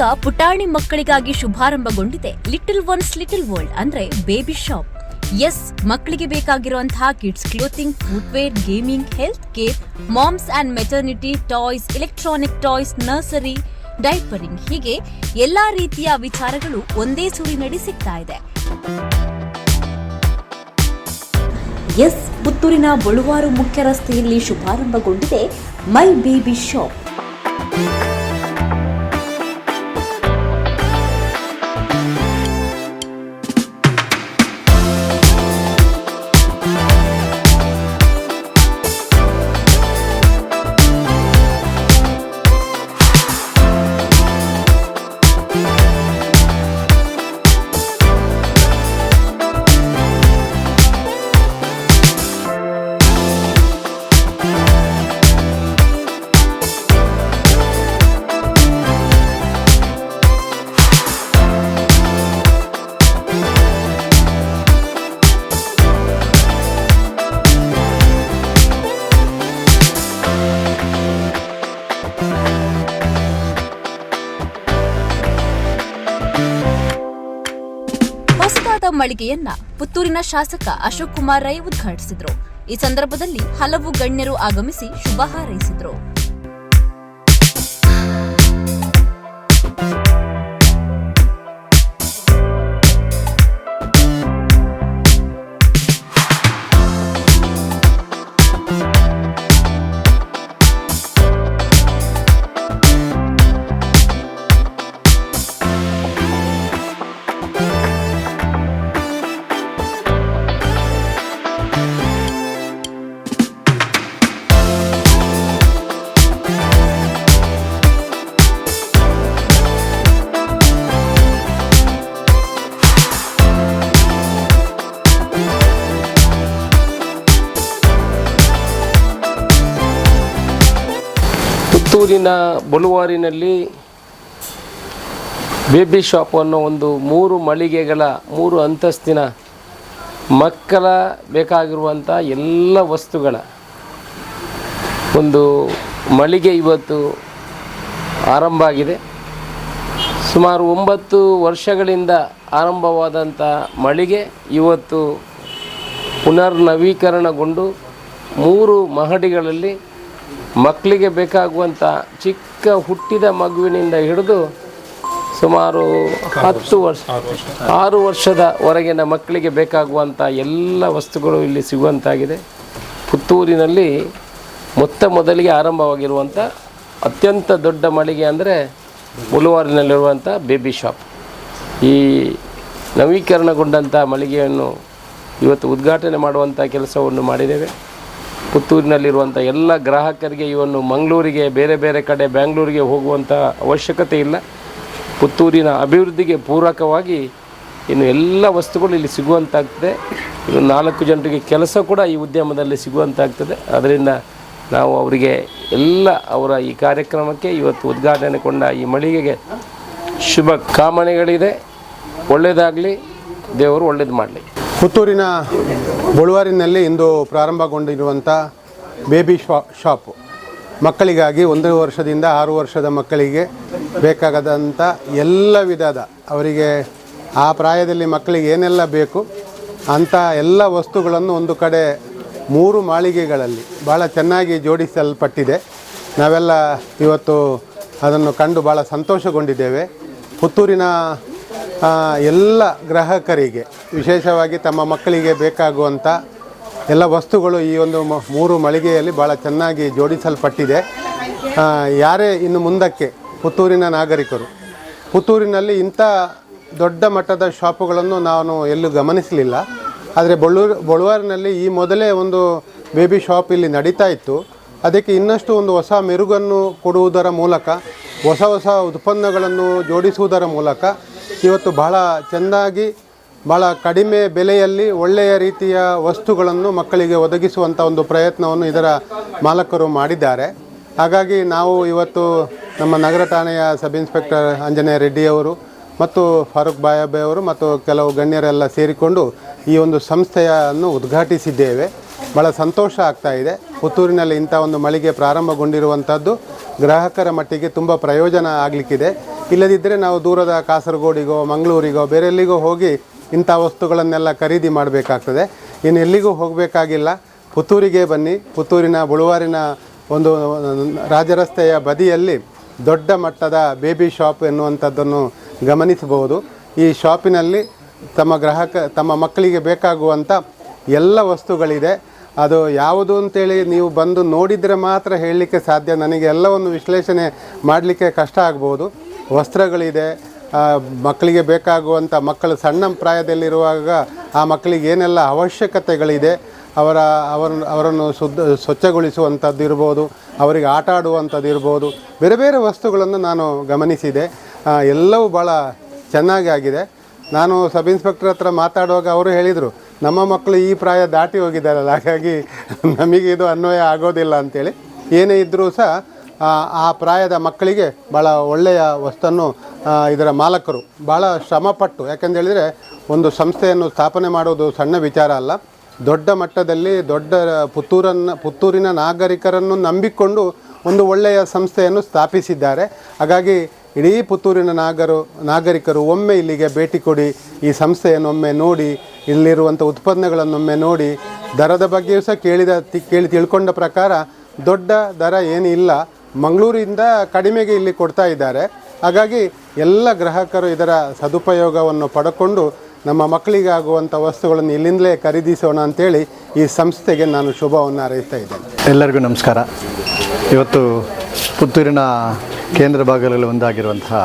ಇದೀಗ ಪುಟಾಣಿ ಮಕ್ಕಳಿಗಾಗಿ ಶುಭಾರಂಭಗೊಂಡಿದೆ. ಲಿಟಲ್ ಒನ್ಸ್ ಲಿಟಲ್ ವರ್ಲ್ಡ್ ಅಂದ್ರೆ ಬೇಬಿ ಶಾಪ್ ಎಸ್ ಮಕ್ಕಳಿಗೆ ಬೇಕಾಗಿರುವಂತಹ kids clothing footwear gaming health care moms and maternity toys electronic toys nursery diapering ಹೀಗೆ ಎಲ್ಲಾ ರೀತಿಯ ವಿಚಾರಗಳು ಒಂದೇ ಸೂರಿನಡಿ ಸಿಗ್ತಾ ಇದೆ. ಎಸ್ ಪುತ್ತೂರಿನ ಬಳುವಾರು ಮುಖ್ಯ ರಸ್ತೆಯಲ್ಲಿ ಶುಭಾರಂಭಗೊಂಡಿದೆ ಮೈ ಬೇಬಿ ಶಾಪ್ ಮಳಿಗೆಯನ್ನ ಪುತ್ತೂರಿನ ಶಾಸಕ ಅಶೋಕ್ ಕುಮಾರ್ ರೈ ಉದ್ಘಾಟಿಸಿದ್ರು. ಈ ಸಂದರ್ಭದಲ್ಲಿ ಹಲವು ಗಣ್ಯರು ಆಗಮಿಸಿ ಶುಭ ಹಾರೈಸಿದ್ರು. ಪುತ್ತೂರಿನ ಬಲುವಾರಿನಲ್ಲಿ ಬೇಬಿ ಶಾಪ್ ಅನ್ನೋ ಒಂದು ಮೂರು ಮಳಿಗೆಗಳ, ಮೂರು ಅಂತಸ್ತಿನ ಮಕ್ಕಳ ಬೇಕಾಗಿರುವಂಥ ಎಲ್ಲ ವಸ್ತುಗಳ. ಒಂದು ಮಳಿಗೆ ಇವತ್ತು ಆರಂಭ ಆಗಿದೆ. ಸುಮಾರು ಒಂಬತ್ತು ವರ್ಷಗಳಿಂದ ಆರಂಭವಾದಂಥ ಮಳಿಗೆ ಇವತ್ತು ಪುನರ್ನವೀಕರಣಗೊಂಡು ಮೂರು ಮಹಡಿಗಳಲ್ಲಿ ಮಕ್ಕಳಿಗೆ ಬೇಕಾಗುವಂಥ ಚಿಕ್ಕ ಹುಟ್ಟಿದ ಮಗುವಿನಿಂದ ಹಿಡಿದು ಸುಮಾರು ಹತ್ತು ವರ್ಷ, ಆರು ವರ್ಷದ ಹೊರಗಿನ ಮಕ್ಕಳಿಗೆ ಬೇಕಾಗುವಂಥ ಎಲ್ಲ ವಸ್ತುಗಳು ಇಲ್ಲಿ ಸಿಗುವಂತಾಗಿದೆ. ಪುತ್ತೂರಿನಲ್ಲಿ ಮೊತ್ತ ಮೊದಲಿಗೆ ಆರಂಭವಾಗಿರುವಂಥ ಅತ್ಯಂತ ದೊಡ್ಡ ಮಳಿಗೆ ಅಂದರೆ ಮುಳುವಾರಿನಲ್ಲಿರುವಂಥ ಬೇಬಿ ಶಾಪ್. ಈ ನವೀಕರಣಗೊಂಡಂಥ ಮಳಿಗೆಯನ್ನು ಇವತ್ತು ಉದ್ಘಾಟನೆ ಮಾಡುವಂಥ ಕೆಲಸವನ್ನು ಮಾಡಿದ್ದೇವೆ. ಪುತ್ತೂರಿನಲ್ಲಿರುವಂಥ ಎಲ್ಲ ಗ್ರಾಹಕರಿಗೆ ಇವನ್ನು ಮಂಗಳೂರಿಗೆ, ಬೇರೆ ಬೇರೆ ಕಡೆ ಬ್ಯಾಂಗ್ಳೂರಿಗೆ ಹೋಗುವಂಥ ಅವಶ್ಯಕತೆ ಇಲ್ಲ. ಪುತ್ತೂರಿನ ಅಭಿವೃದ್ಧಿಗೆ ಪೂರಕವಾಗಿ ಇನ್ನು ಎಲ್ಲ ವಸ್ತುಗಳು ಇಲ್ಲಿ ಸಿಗುವಂತಾಗ್ತದೆ. ಇನ್ನು ನಾಲ್ಕು ಜನರಿಗೆ ಕೆಲಸ ಕೂಡ ಈ ಉದ್ಯಮದಲ್ಲಿ ಸಿಗುವಂತಾಗ್ತದೆ. ಅದರಿಂದ ನಾವು ಅವರಿಗೆ ಎಲ್ಲ ಅವರ ಈ ಕಾರ್ಯಕ್ರಮಕ್ಕೆ ಇವತ್ತು ಉದ್ಘಾಟನೆಗೊಂಡ ಈ ಮಳಿಗೆಗೆ ಶುಭ ಕಾಮನೆಗಳಿದೆ. ಒಳ್ಳೆಯದಾಗಲಿ ದೇವರು ಒಳ್ಳೇದು ಮಾಡಲಿ. ಪುತ್ತೂರಿನ ಬಳುವಾರಿನಲ್ಲಿ ಇಂದು ಪ್ರಾರಂಭಗೊಂಡಿರುವಂಥ ಬೇಬಿ ಶಾ, ಶಾಪು. ಮಕ್ಕಳಿಗಾಗಿ ಒಂದು ವರ್ಷದಿಂದ ಆರು ವರ್ಷದ ಮಕ್ಕಳಿಗೆ ಬೇಕಾಗದಂಥ ಎಲ್ಲ ವಿಧದ ಅವರಿಗೆ ಆ ಪ್ರಾಯದಲ್ಲಿ ಮಕ್ಕಳಿಗೆ ಏನೆಲ್ಲ ಬೇಕು, ಅಂಥ ಎಲ್ಲ ವಸ್ತುಗಳನ್ನು ಒಂದು ಕಡೆ ಮೂರು ಮಾಳಿಗೆಗಳಲ್ಲಿ ಭಾಳ ಚೆನ್ನಾಗಿ ಜೋಡಿಸಲ್ಪಟ್ಟಿದೆ. ನಾವೆಲ್ಲ ಇವತ್ತು ಅದನ್ನು ಕಂಡು ಭಾಳ ಸಂತೋಷಗೊಂಡಿದ್ದೇವೆ. ಪುತ್ತೂರಿನ ಎಲ್ಲ ಗ್ರಾಹಕರಿಗೆ, ವಿಶೇಷವಾಗಿ ತಮ್ಮ ಮಕ್ಕಳಿಗೆ ಬೇಕಾಗುವಂಥ ಎಲ್ಲ ವಸ್ತುಗಳು ಈ ಒಂದು ಮೂರು ಮಳಿಗೆಯಲ್ಲಿ ಭಾಳ ಚೆನ್ನಾಗಿ ಜೋಡಿಸಲ್ಪಟ್ಟಿದೆ. ಯಾರೇ ಇನ್ನು ಮುಂದಕ್ಕೆ ಪುತ್ತೂರಿನ ನಾಗರಿಕರು, ಪುತ್ತೂರಿನಲ್ಲಿ ಇಂಥ ದೊಡ್ಡ ಮಟ್ಟದ ಶಾಪುಗಳನ್ನು ನಾನು ಎಲ್ಲೂ ಗಮನಿಸಲಿಲ್ಲ. ಆದರೆ ಬಳ್ಳೂರು ಬಳುವಾರಿನಲ್ಲಿ ಈ ಮೊದಲೇ ಒಂದು ಬೇಬಿ ಶಾಪ್ ಇಲ್ಲಿ ನಡೀತಾ ಇತ್ತು. ಅದಕ್ಕೆ ಇನ್ನಷ್ಟು ಒಂದು ಹೊಸ ಮೆರುಗನ್ನು ಕೊಡುವುದರ ಮೂಲಕ, ಹೊಸ ಹೊಸ ಉತ್ಪನ್ನಗಳನ್ನು ಜೋಡಿಸುವುದರ ಮೂಲಕ ಇವತ್ತು ಬಹಳ ಚೆಂದಾಗಿ ಭಾಳ ಕಡಿಮೆ ಬೆಲೆಯಲ್ಲಿ ಒಳ್ಳೆಯ ರೀತಿಯ ವಸ್ತುಗಳನ್ನು ಮಕ್ಕಳಿಗೆ ಒದಗಿಸುವಂಥ ಒಂದು ಪ್ರಯತ್ನವನ್ನು ಇದರ ಮಾಲಕರು ಮಾಡಿದ್ದಾರೆ. ಹಾಗಾಗಿ ನಾವು ಇವತ್ತು ನಮ್ಮ ನಗರ ಠಾಣೆಯ ಸಬ್ ಇನ್ಸ್ಪೆಕ್ಟರ್ ಆಂಜನೇಯ ರೆಡ್ಡಿಯವರು ಮತ್ತು ಫಾರೂಕ್ ಬಾಯಾಬೆ ಅವರು ಮತ್ತು ಕೆಲವು ಗಣ್ಯರೆಲ್ಲ ಸೇರಿಕೊಂಡು ಈ ಒಂದು ಸಂಸ್ಥೆಯನ್ನು ಉದ್ಘಾಟಿಸಿದ್ದೇವೆ. ಭಾಳ ಸಂತೋಷ ಆಗ್ತಾ ಇದೆ. ಪುತ್ತೂರಿನಲ್ಲಿ ಇಂಥ ಒಂದು ಮಳಿಗೆ ಪ್ರಾರಂಭಗೊಂಡಿರುವಂಥದ್ದು. ಗ್ರಾಹಕರ ಮಟ್ಟಿಗೆ ತುಂಬ ಪ್ರಯೋಜನ ಆಗಲಿಕ್ಕಿದೆ. ಇಲ್ಲದಿದ್ದರೆ ನಾವು ದೂರದ ಕಾಸರಗೋಡಿಗೋ, ಮಂಗಳೂರಿಗೋ, ಬೇರೆ ಎಲ್ಲಿಗೋ ಹೋಗಿ ಇಂಥ ವಸ್ತುಗಳನ್ನೆಲ್ಲ ಖರೀದಿ ಮಾಡಬೇಕಾಗ್ತದೆ. ಇನ್ನು ಎಲ್ಲಿಗೂ ಹೋಗಬೇಕಾಗಿಲ್ಲ. ಪುತ್ತೂರಿಗೆ ಬನ್ನಿ. ಪುತ್ತೂರಿನ ಬುಳುವಾರಿನ ಒಂದು ರಾಜರಸ್ತೆಯ ಬದಿಯಲ್ಲಿ ದೊಡ್ಡ ಮಟ್ಟದ ಬೇಬಿ ಶಾಪ್ ಎನ್ನುವಂಥದ್ದನ್ನು ಗಮನಿಸಬಹುದು. ಈ ಶಾಪಿನಲ್ಲಿ ತಮ್ಮ ಗ್ರಾಹಕ, ತಮ್ಮ ಮಕ್ಕಳಿಗೆ ಬೇಕಾಗುವಂಥ ಎಲ್ಲ ವಸ್ತುಗಳಿದೆ. ಅದು ಯಾವುದು ಅಂತೇಳಿ ನೀವು ಬಂದು ನೋಡಿದರೆ ಮಾತ್ರ ಹೇಳಲಿಕ್ಕೆ ಸಾಧ್ಯ. ನನಗೆ ಎಲ್ಲವನ್ನು ವಿಶ್ಲೇಷಣೆ ಮಾಡಲಿಕ್ಕೆ ಕಷ್ಟ ಆಗ್ಬೋದು. ವಸ್ತ್ರಗಳಿದೆ ಮಕ್ಕಳಿಗೆ ಬೇಕಾಗುವಂಥ ಮಕ್ಕಳು ಸಣ್ಣ ಪ್ರಾಯದಲ್ಲಿರುವಾಗ ಆ ಮಕ್ಕಳಿಗೆ ಏನೆಲ್ಲ ಅವಶ್ಯಕತೆಗಳಿದೆ, ಅವರ ಅವರನ್ನು ಅವರನ್ನು ಶುದ್ಧ, ಸ್ವಚ್ಛಗೊಳಿಸುವಂಥದ್ದು ಇರ್ಬೋದು, ಅವರಿಗೆ ಆಟ ಆಡುವಂಥದ್ದು ಇರ್ಬೋದು, ಬೇರೆ ಬೇರೆ ವಸ್ತುಗಳನ್ನು ನಾನು ಗಮನಿಸಿದೆ. ಎಲ್ಲವೂ ಭಾಳ ಚೆನ್ನಾಗಿ ಆಗಿದೆ. ನಾನು ಸಬ್ ಇನ್ಸ್ಪೆಕ್ಟರ್ ಹತ್ರ ಮಾತಾಡುವಾಗ ಅವರು ಹೇಳಿದರು ನಮ್ಮ ಮಕ್ಕಳು ಈ ಪ್ರಾಯ ದಾಟಿ ಹೋಗಿದ್ದಾರಲ್ಲ ಹಾಗಾಗಿ ನಮಗೆ ಇದು ಅನ್ವಯ ಆಗೋದಿಲ್ಲ ಅಂತೇಳಿ. ಏನೇ ಇದ್ದರೂ ಸಹ ಆ, ಪ್ರಾಯದ ಮಕ್ಕಳಿಗೆ ಭಾಳ ಒಳ್ಳೆಯ ವಸ್ತನ್ನು ಇದರ ಮಾಲಕರು ಭಾಳ ಶ್ರಮಪಟ್ಟು ಯಾಕೆಂತ ಹೇಳಿದರೆ ಒಂದು ಸಂಸ್ಥೆಯನ್ನು ಸ್ಥಾಪನೆ ಮಾಡೋದು ಸಣ್ಣ ವಿಚಾರ ಅಲ್ಲ. ದೊಡ್ಡ ಮಟ್ಟದಲ್ಲಿ ದೊಡ್ಡ ಪುತ್ತೂರನ್ನು ಪುತ್ತೂರಿನ ನಾಗರಿಕರನ್ನು ನಂಬಿಕೊಂಡು ಒಂದು ಒಳ್ಳೆಯ ಸಂಸ್ಥೆಯನ್ನು ಸ್ಥಾಪಿಸಿದ್ದಾರೆ. ಹಾಗಾಗಿ ಇಡೀ ಪುತ್ತೂರಿನ ನಾಗರು, ನಾಗರಿಕರು ಒಮ್ಮೆ ಇಲ್ಲಿಗೆ ಭೇಟಿ ಕೊಡಿ, ಈ ಸಂಸ್ಥೆಯನ್ನೊಮ್ಮೆ ನೋಡಿ, ಇಲ್ಲಿರುವಂಥ ಉತ್ಪನ್ನಗಳನ್ನೊಮ್ಮೆ ನೋಡಿ, ದರದ ಬಗ್ಗೆಯೂ ಸಹ ಕೇಳಿದ ಕೇಳಿ ತಿಳ್ಕೊಂಡ ಪ್ರಕಾರ ದೊಡ್ಡ ದರ ಏನಿಲ್ಲ. ಮಂಗಳೂರಿಂದ ಕಡಿಮೆಗೆ ಇಲ್ಲಿ ಕೊಡ್ತಾ ಇದ್ದಾರೆ. ಹಾಗಾಗಿ ಎಲ್ಲ ಗ್ರಾಹಕರು ಇದರ ಸದುಪಯೋಗವನ್ನು ಪಡ್ಕೊಂಡು ನಮ್ಮ ಮಕ್ಕಳಿಗಾಗುವಂಥ ವಸ್ತುಗಳನ್ನು ಇಲ್ಲಿಂದಲೇ ಖರೀದಿಸೋಣ ಅಂತೇಳಿ ಈ ಸಂಸ್ಥೆಗೆ ನಾನು ಶುಭವನ್ನು ಹಾರೈಸ್ತಾ ಇದ್ದೇನೆ. ಎಲ್ಲರಿಗೂ ನಮಸ್ಕಾರ. ಇವತ್ತು ಪುತ್ತೂರಿನ ಕೇಂದ್ರ ಭಾಗಗಳಲ್ಲಿ ಒಂದಾಗಿರುವಂತಹ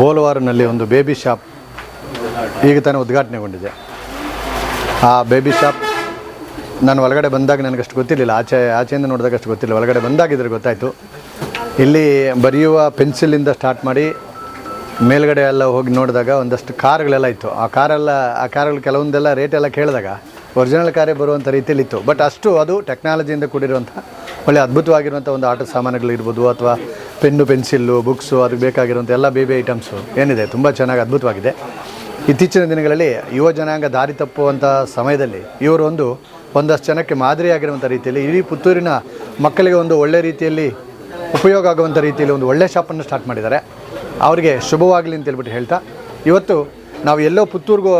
ಬೋಲ್ವಾರ್ನಲ್ಲಿ ಒಂದು ಬೇಬಿ ಶಾಪ್ ಈಗ ತಾನೇ ಉದ್ಘಾಟನೆಗೊಂಡಿದೆ. ಆ ಬೇಬಿ ಶಾಪ್ ನಾನು ಒಳಗಡೆ ಬಂದಾಗ ನನಗಷ್ಟು ಗೊತ್ತಿರಲಿಲ್ಲ. ಆಚೆ, ಆಚೆಯಿಂದ ನೋಡಿದಾಗ ಅಷ್ಟು ಗೊತ್ತಿಲ್ಲ ಒಳಗಡೆ ಬಂದಾಗಿದ್ರೆ ಗೊತ್ತಾಯಿತು. ಇಲ್ಲಿ ಬರೆಯುವ ಪೆನ್ಸಿಲಿಂದ ಸ್ಟಾರ್ಟ್ ಮಾಡಿ ಮೇಲ್ಗಡೆ ಎಲ್ಲ ಹೋಗಿ ನೋಡಿದಾಗ ಒಂದಷ್ಟು ಕಾರ್ಗಳೆಲ್ಲ ಇತ್ತು. ಆ ಕಾರೆಲ್ಲ, ಆ ಕಾರ್ಗಳು ಕೆಲವೊಂದೆಲ್ಲ ರೇಟೆಲ್ಲ ಕೇಳಿದಾಗ ಒರಿಜಿನಲ್ ಕಾರ್ಯ ಬರುವಂಥ ರೀತಿಯಲ್ಲಿ ಇತ್ತು ಬಟ್ ಅಷ್ಟು ಅದು ಟೆಕ್ನಾಲಜಿಯಿಂದ ಕೂಡಿರುವಂಥ ಒಳ್ಳೆ ಅದ್ಭುತವಾಗಿರುವಂಥ ಒಂದು ಆಟದ ಸಾಮಾನುಗಳಿರ್ಬೋದು ಅಥವಾ ಪೆನ್ನು, ಪೆನ್ಸಿಲ್ಲು ಬುಕ್ಸು ಅದಕ್ಕೆ ಬೇಕಾಗಿರುವಂಥ ಎಲ್ಲ ಬೇಬಿ ಐಟಮ್ಸು ಏನಿದೆ. ತುಂಬ ಚೆನ್ನಾಗಿ ಅದ್ಭುತವಾಗಿದೆ. ಇತ್ತೀಚಿನ ದಿನಗಳಲ್ಲಿ ಯುವ ಜನಾಂಗ ದಾರಿ ತಪ್ಪುವಂಥ ಸಮಯದಲ್ಲಿ ಇವರು ಒಂದು ಒಂದಷ್ಟು ಜನಕ್ಕೆ ಮಾದರಿಯಾಗಿರುವಂಥ ರೀತಿಯಲ್ಲಿ ಇಡೀ ಪುತ್ತೂರಿನ ಮಕ್ಕಳಿಗೆ ಒಂದು ಒಳ್ಳೆ ರೀತಿಯಲ್ಲಿ ಉಪಯೋಗ ಆಗುವಂಥ ರೀತಿಯಲ್ಲಿ ಒಂದು ಒಳ್ಳೆ ಶಾಪನ್ನು ಸ್ಟಾರ್ಟ್ ಮಾಡಿದ್ದಾರೆ. ಅವರಿಗೆ ಶುಭವಾಗಲಿ ಅಂತ ಹೇಳ್ಬಿಟ್ಟು ಹೇಳ್ತಾ, ಇವತ್ತು ನಾವು ಎಲ್ಲೋ ಪುತ್ತೂರ್ಗೆ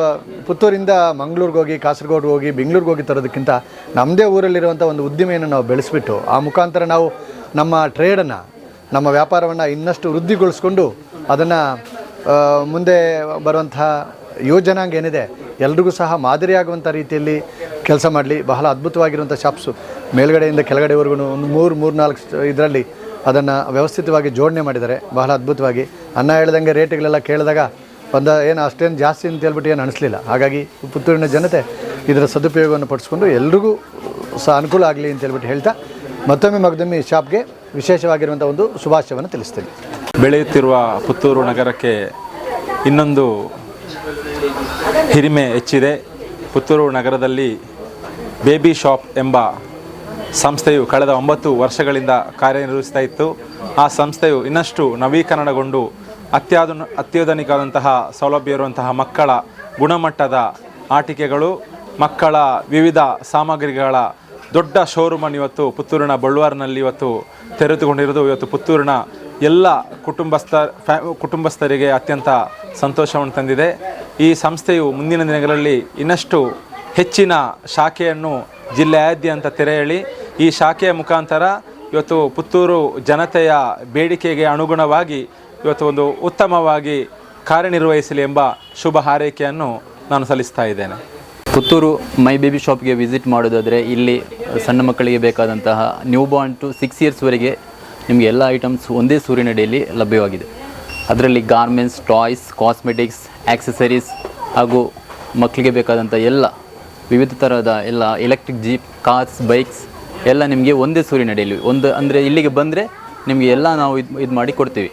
ಪುತ್ತೂರಿಂದ ಮಂಗಳೂರಿಗೆ ಹೋಗಿ ಕಾಸರಗೋಡ್ಗೆ ಹೋಗಿ, ಬೆಂಗಳೂರಿಗೆ ಹೋಗಿ ತರೋದಕ್ಕಿಂತ ನಮ್ಮದೇ ಊರಲ್ಲಿರುವಂಥ ಒಂದು ಉದ್ದಿಮೆಯನ್ನು ನಾವು ಬೆಳೆಸ್ಬಿಟ್ಟು, ಆ ಮುಖಾಂತರ ನಾವು ನಮ್ಮ ಟ್ರೇಡನ್ನು ನಮ್ಮ ವ್ಯಾಪಾರವನ್ನು ಇನ್ನಷ್ಟು ವೃದ್ಧಿಗೊಳಿಸ್ಕೊಂಡು ಅದನ್ನು ಮುಂದೆ ಬರುವಂತಹ ಯೋಜನಾಂಗ ಏನಿದೆ, ಎಲ್ರಿಗೂ ಸಹ ಮಾದರಿಯಾಗುವಂಥ ರೀತಿಯಲ್ಲಿ ಕೆಲಸ ಮಾಡಲಿ. ಬಹಳ ಅದ್ಭುತವಾಗಿರುವಂಥ ಶಾಪ್ಸು ಮೇಲ್ಗಡೆಯಿಂದ ಕೆಳಗಡೆವರೆಗೂ ಒಂದು ಮೂರು ಮೂರು ನಾಲ್ಕು ಇದರಲ್ಲಿ ಅದನ್ನು ವ್ಯವಸ್ಥಿತವಾಗಿ ಜೋಡಣೆ ಮಾಡಿದ್ದಾರೆ. ಬಹಳ ಅದ್ಭುತವಾಗಿ. ಅನ್ನ ಹೇಳ್ದಂಗೆ ರೇಟ್ಗಳೆಲ್ಲ ಕೇಳಿದಾಗ ಒಂದು ಏನು ಅಷ್ಟೇನು ಜಾಸ್ತಿ ಅಂತ ಹೇಳ್ಬಿಟ್ಟು ಏನು ಅನಿಸ್ಲಿಲ್ಲ. ಹಾಗಾಗಿ ಪುತ್ತೂರಿನ ಜನತೆ ಇದರ ಸದುಪಯೋಗವನ್ನು ಪಡಿಸ್ಕೊಂಡು ಎಲ್ರಿಗೂ ಸಹ ಅನುಕೂಲ ಆಗಲಿ ಅಂತ ಹೇಳ್ಬಿಟ್ಟು ಹೇಳ್ತಾ ಮತ್ತೊಮ್ಮೆ ಮಗದಮ್ಮಿ ಶಾಪ್ಗೆ ವಿಶೇಷವಾಗಿರುವಂಥ ಒಂದು ಶುಭಾಶಯವನ್ನು ತಿಳಿಸ್ತೀನಿ. ಬೆಳೆಯುತ್ತಿರುವ ಪುತ್ತೂರು ನಗರಕ್ಕೆ ಇನ್ನೊಂದು ಹಿರಿಮೆ ಹೆಚ್ಚಿದೆ. ಪುತ್ತೂರು ನಗರದಲ್ಲಿ ಬೇಬಿ ಶಾಪ್ ಎಂಬ ಸಂಸ್ಥೆಯು ಕಳೆದ ಒಂಬತ್ತು ವರ್ಷಗಳಿಂದ ಕಾರ್ಯನಿರ್ವಹಿಸ್ತಾ ಇತ್ತು. ಆ ಸಂಸ್ಥೆಯು ಇನ್ನಷ್ಟು ನವೀಕರಣಗೊಂಡು ಅತ್ಯಾಧುನ ಅತ್ಯಾಧುನಿಕವಾದಂತಹ ಸೌಲಭ್ಯ ಇರುವಂತಹ ಮಕ್ಕಳ ಗುಣಮಟ್ಟದ ಆಟಿಕೆಗಳು, ಮಕ್ಕಳ ವಿವಿಧ ಸಾಮಗ್ರಿಗಳ ದೊಡ್ಡ ಶೋರೂಮನ್ನು ಇವತ್ತು ಪುತ್ತೂರಿನ ಬಳ್ಳುವಾರಿನಲ್ಲಿ ಇವತ್ತು ತೆರೆದುಕೊಂಡಿರೋದು ಇವತ್ತು ಪುತ್ತೂರಿನ ಎಲ್ಲ ಕುಟುಂಬಸ್ಥ, ಫ್ಯಾ, ಕುಟುಂಬಸ್ಥರಿಗೆ ಅತ್ಯಂತ ಸಂತೋಷವನ್ನು ತಂದಿದೆ. ಈ ಸಂಸ್ಥೆಯು ಮುಂದಿನ ದಿನಗಳಲ್ಲಿ ಇನ್ನಷ್ಟು ಹೆಚ್ಚಿನ ಶಾಖೆಯನ್ನು ಜಿಲ್ಲೆಯಾದ್ಯಂತ ತೆರೆ ಎಳಿ ಈ ಶಾಖೆಯ ಮುಖಾಂತರ ಇವತ್ತು ಪುತ್ತೂರು ಜನತೆಯ ಬೇಡಿಕೆಗೆ ಅನುಗುಣವಾಗಿ ಇವತ್ತು ಒಂದು ಉತ್ತಮವಾಗಿ ಕಾರ್ಯನಿರ್ವಹಿಸಲಿ ಎಂಬ ಶುಭ ಹಾರೈಕೆಯನ್ನು ನಾನು ಸಲ್ಲಿಸ್ತಾ ಇದ್ದೇನೆ. ಪುತ್ತೂರು ಮೈ ಬೇಬಿ ಶಾಪ್ಗೆ ವಿಸಿಟ್ ಮಾಡೋದಾದರೆ ಇಲ್ಲಿ ಸಣ್ಣ ಮಕ್ಕಳಿಗೆ ಬೇಕಾದಂತಹ ನ್ಯೂ ಬಾರ್ನ್ ಟು ಸಿಕ್ಸ್ ಇಯರ್ಸ್ವರೆಗೆ ನಿಮಗೆ ಎಲ್ಲ ಐಟಮ್ಸ್ ಒಂದೇ ಸೂರಿನಡಿಯಲ್ಲಿ ಲಭ್ಯವಾಗಿದೆ. ಅದರಲ್ಲಿ ಗಾರ್ಮೆಂಟ್ಸ್, ಟಾಯ್ಸ್, ಕಾಸ್ಮೆಟಿಕ್ಸ್, ಆಕ್ಸೆಸರೀಸ್ ಹಾಗೂ ಮಕ್ಕಳಿಗೆ ಬೇಕಾದಂಥ ಎಲ್ಲ ವಿವಿಧ ಥರದ ಎಲ್ಲ ಎಲೆಕ್ಟ್ರಿಕ್ ಜೀಪ್, ಕಾರ್ಸ್, ಬೈಕ್ಸ್ ಎಲ್ಲ ನಿಮಗೆ ಒಂದೇ ಸೂರಿನಡಿಯಲ್ಲಿ ಒಂದು ಅಂದರೆ ಇಲ್ಲಿಗೆ ಬಂದರೆ ನಿಮಗೆ ಎಲ್ಲ ನಾವು ಇದು ಇದು ಮಾಡಿ ಕೊಡ್ತೀವಿ.